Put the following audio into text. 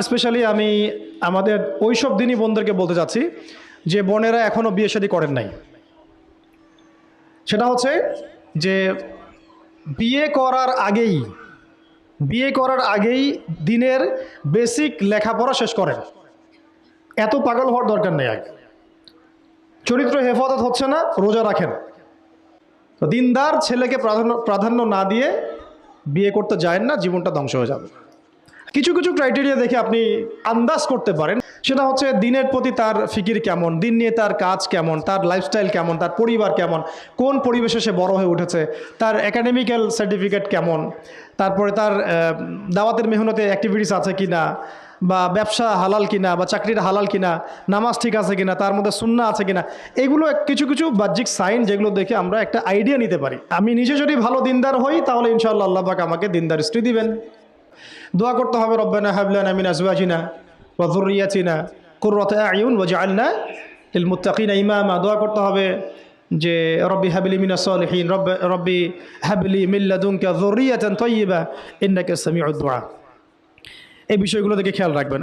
Specially আমি আমাদের ওইসব দিনই বোনদেরকে বলতে চাচ্ছি যে বোনেরা এখনও বিয়ে শাদী করেন নাই। সেটা হচ্ছে যে বিয়ে করার আগেই, বিয়ে করার আগেই দিনের বেসিক লেখাপড়া শেষ করেন। এত পাগল হওয়ার দরকার নেই আগে। চরিত্র হেফাজত হচ্ছে না, রোজা রাখেন। দিনদার ছেলেকে প্রাধান্য প্রাধান্য না দিয়ে বিয়ে করতে যায় না, জীবনটা ধ্বংস হয়ে যাবে। কিছু কিছু ক্রাইটেরিয়া দেখে আপনি আন্দাজ করতে পারেন। সেটা হচ্ছে দিনের প্রতি তার ফিকির কেমন, দিন নিয়ে তার কাজ কেমন, তার লাইফস্টাইল কেমন, তার পরিবার কেমন, কোন পরিবেশে সে বড় হয়ে উঠেছে, তার একাডেমিক্যাল সার্টিফিকেট কেমন, তারপরে তার দাওয়াতের মেহনতে অ্যাক্টিভিটিস আছে কি না বা ব্যবসা হালাল কিনা, বা চাকরির হালাল কিনা, নামাজ ঠিক আছে কিনা, তার মধ্যে সুন্না আছে কিনা, এগুলো কিছু কিছু বাহ্যিক সাইন যেগুলো দেখে আমরা একটা আইডিয়া নিতে পারি। আমি নিজে যদি ভালো দিনদার হই, তাহলে ইনশাআল্লাহ আল্লাহ আমাকে দিনদার স্ত্রী দিবেন। দোয়া করতে হবে রব্বানা হাবলানা মিন আজওয়াজিনা ওয়া যুররিয়াতিনা কুররাতা আয়ুন ওয়াজআলনা লিল মুত্তাকিনা ইমামা দোয়া করতে হবে যে রব্বি হাবলি মিনাস সালিহিন রব্ব রব্বি হাবলি মিন লাদুনকা যুররিয়াতান তাইয়্যিবা ইন্নাকা সামিউদ দুআ এই বিষয়গুলো দেখে খেয়াল রাখবেন